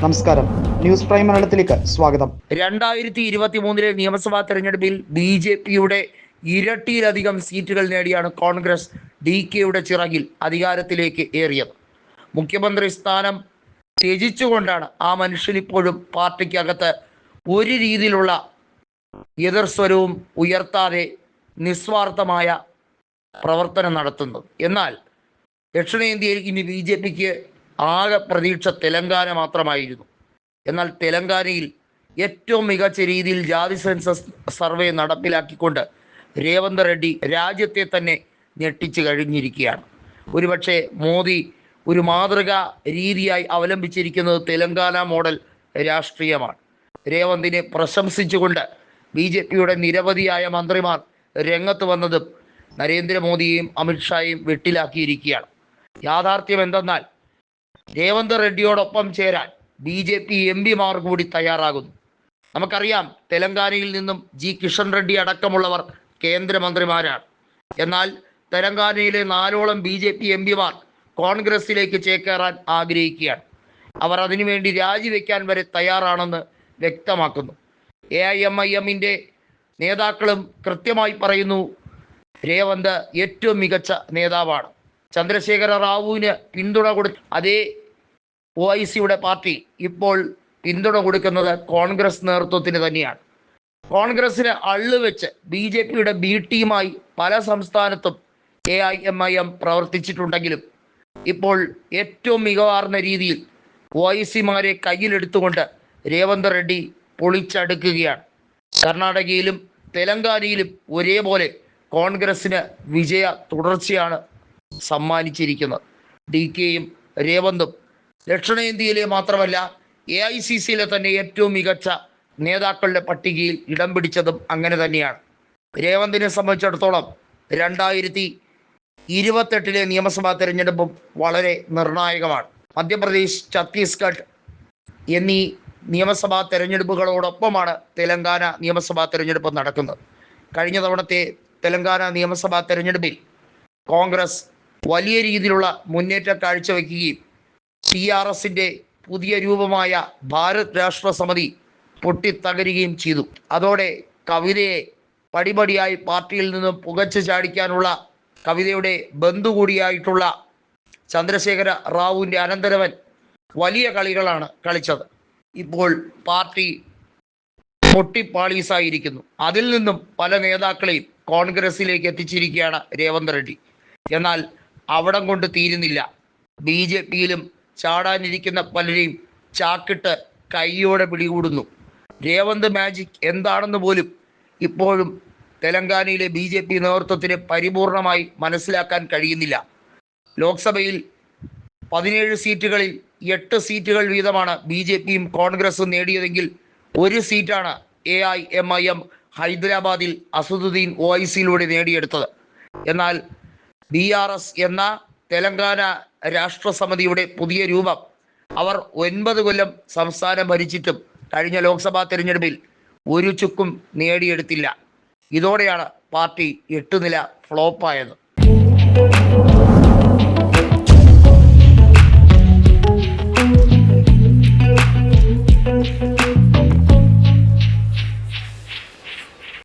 നമസ്കാരം. News prime മലയാളത്തിലേക്ക് സ്വാഗതം. രണ്ടായിരത്തി ഇരുപത്തി മൂന്നിലെ നിയമസഭാ തെരഞ്ഞെടുപ്പിൽ ബി ജെ പിയുടെ ഇരട്ടിയിലധികം സീറ്റുകൾ നേടിയാണ് കോൺഗ്രസ് ഡി കെയുടെ ചിറകിൽ അധികാരത്തിലേക്ക് ഏറിയത്. മുഖ്യമന്ത്രി സ്ഥാനം ത്യജിച്ചുകൊണ്ടാണ് ആ മനുഷ്യൻ ഇപ്പോഴും പാർട്ടിക്കകത്ത് ഒരു രീതിയിലുള്ള എതിർസ്വരവും ഉയർത്താതെ നിസ്വാർത്ഥമായ പ്രവർത്തനം നടത്തുന്നത്. എന്നാൽ ദക്ഷിണേന്ത്യയിൽ ഇനി ബി ജെ പിക്ക് ആകെ പ്രതീക്ഷ തെലങ്കാന മാത്രമായിരുന്നു. എന്നാൽ തെലങ്കാനയിൽ ഏറ്റവും മികച്ച രീതിയിൽ ജാതി സെൻസസ് സർവേ നടപ്പിലാക്കിക്കൊണ്ട് രേവന്ത് റെഡ്ഡി രാജ്യത്തെ തന്നെ ഞെട്ടിച്ചു കഴിഞ്ഞിരിക്കുകയാണ്. ഒരുപക്ഷെ മോദി ഒരു മാതൃക രീതിയായി അവലംബിച്ചിരിക്കുന്നത് തെലങ്കാന മോഡൽ രാഷ്ട്രീയമാണ്. രേവന്തിനെ പ്രശംസിച്ചുകൊണ്ട് ബി ജെ പിയുടെ നിരവധിയായ മന്ത്രിമാർ രംഗത്ത് വന്നതും നരേന്ദ്രമോദിയെയും അമിത്ഷായെയും വെട്ടിലാക്കിയിരിക്കുകയാണ്. യാഥാർത്ഥ്യം എന്തെന്നാൽ രേവന്ത് റെഡ്ഡിയോടൊപ്പം ചേരാൻ ബി ജെ പി എം പിമാർ കൂടി തയ്യാറാകുന്നു. നമുക്കറിയാം തെലങ്കാനയിൽ നിന്നും ജി കിഷൻ റെഡ്ഡി അടക്കമുള്ളവർ കേന്ദ്രമന്ത്രിമാരാണ്. എന്നാൽ തെലങ്കാനയിലെ നാലോളം ബി ജെ പി എം പിമാർ കോൺഗ്രസിലേക്ക് ചേക്കേറാൻ ആഗ്രഹിക്കുകയാണ്. അവർ അതിനുവേണ്ടി രാജിവെക്കാൻ വരെ തയ്യാറാണെന്ന് വ്യക്തമാക്കുന്നു. എ ഐ എം ഐ എമ്മിന്റെ നേതാക്കളും കൃത്യമായി പറയുന്നു രേവന്ത് ഏറ്റവും മികച്ച നേതാവാണ്. ചന്ദ്രശേഖര റാവുവിന് പിന്തുണ കൊടു അതേ ഒ ഐ സിയുടെ പാർട്ടി ഇപ്പോൾ പിന്തുണ കൊടുക്കുന്നത് കോൺഗ്രസ് നേതൃത്വത്തിന് തന്നെയാണ്. കോൺഗ്രസിന് അള്ളുവെച്ച് ബി ജെ പിയുടെ ബി ടീമായി പല സംസ്ഥാനത്തും A I M I M പ്രവർത്തിച്ചിട്ടുണ്ടെങ്കിലും ഇപ്പോൾ ഏറ്റവും മികവാർന്ന രീതിയിൽ ഒ ഐ സിമാരെ കയ്യിലെടുത്തുകൊണ്ട് രേവന്ത് റെഡ്ഡി പൊളിച്ചടുക്കുകയാണ്. കർണാടകയിലും തെലങ്കാനയിലും ഒരേപോലെ കോൺഗ്രസിന് വിജയ തുടർച്ചയാണ് സമ്മാനിച്ചിരിക്കുന്നത്. ഡി കെയും രേവന്തും ദക്ഷിണേന്ത്യയിലെ മാത്രമല്ല എ ഐ സി സിയിലെ തന്നെ ഏറ്റവും മികച്ച നേതാക്കളുടെ പട്ടികയിൽ ഇടം പിടിച്ചതും അങ്ങനെ തന്നെയാണ്. രേവന്തിനെ സംബന്ധിച്ചിടത്തോളം രണ്ടായിരത്തി ഇരുപത്തെട്ടിലെ നിയമസഭാ തെരഞ്ഞെടുപ്പും വളരെ നിർണായകമാണ്. മധ്യപ്രദേശ് ഛത്തീസ്ഗഡ് എന്നീ നിയമസഭാ തെരഞ്ഞെടുപ്പുകളോടൊപ്പമാണ് തെലങ്കാന നിയമസഭാ തെരഞ്ഞെടുപ്പ് നടക്കുന്നത്. കഴിഞ്ഞ തവണത്തെ തെലങ്കാന നിയമസഭാ തെരഞ്ഞെടുപ്പിൽ കോൺഗ്രസ് വലിയ രീതിയിലുള്ള മുന്നേറ്റം കാഴ്ചവെക്കുകയും സി ആർ എസിന്റെ പുതിയ രൂപമായ ഭാരത് രാഷ്ട്ര സമിതി പൊട്ടിത്തകരുകയും ചെയ്തു. അതോടെ കവിതയെ പടിപടിയായി പാർട്ടിയിൽ നിന്നും പുകച്ചു ചാടിക്കാനുള്ള കവിതയുടെ ബന്ധു കൂടിയായിട്ടുള്ള ചന്ദ്രശേഖര റാവുവിന്റെ അനന്തരവൻ വലിയ കളികളാണ് കളിച്ചത്. ഇപ്പോൾ പാർട്ടി പൊട്ടിപ്പാളീസായിരിക്കുന്നു. അതിൽ നിന്നും പല നേതാക്കളെയും കോൺഗ്രസിലേക്ക് എത്തിച്ചിരിക്കുകയാണ് രേവന്ത് റെഡ്ഡി. എന്നാൽ അവിടം കൊണ്ട് തീരുന്നില്ല. ബി ജെ പിയിലും ചാടാനിരിക്കുന്ന പലരെയും ചാക്കിട്ട് കൈയോടെ പിടികൂടുന്നു. രേവന്ത് മാജിക് എന്താണെന്ന് പോലും ഇപ്പോഴും തെലങ്കാനയിലെ ബി ജെ പി നേതൃത്വത്തിന് പരിപൂർണമായി മനസ്സിലാക്കാൻ കഴിയുന്നില്ല. ലോക്സഭയിൽ പതിനേഴ് സീറ്റുകളിൽ എട്ട് സീറ്റുകൾ വീതമാണ് ബി ജെ പിയും കോൺഗ്രസും നേടിയതെങ്കിൽ ഒരു സീറ്റാണ് A I M I M ഹൈദരാബാദിൽ അസദുദ്ദീൻ ഒ ഐ സിയിലൂടെ നേടിയെടുത്തത്. എന്നാൽ ബി ആർ എസ് എന്ന തെലങ്കാന രാഷ്ട്ര സമിതിയുടെ പുതിയ രൂപം അവർ ഒൻപത് കൊല്ലം സംസ്ഥാനം ഭരിച്ചിട്ടും കഴിഞ്ഞ ലോക്സഭാ തെരഞ്ഞെടുപ്പിൽ ഒരു ചുക്കും നേടിയെടുത്തില്ല. ഇതോടെയാണ് പാർട്ടി എട്ടുനില ഫ്ലോപ്പായത്.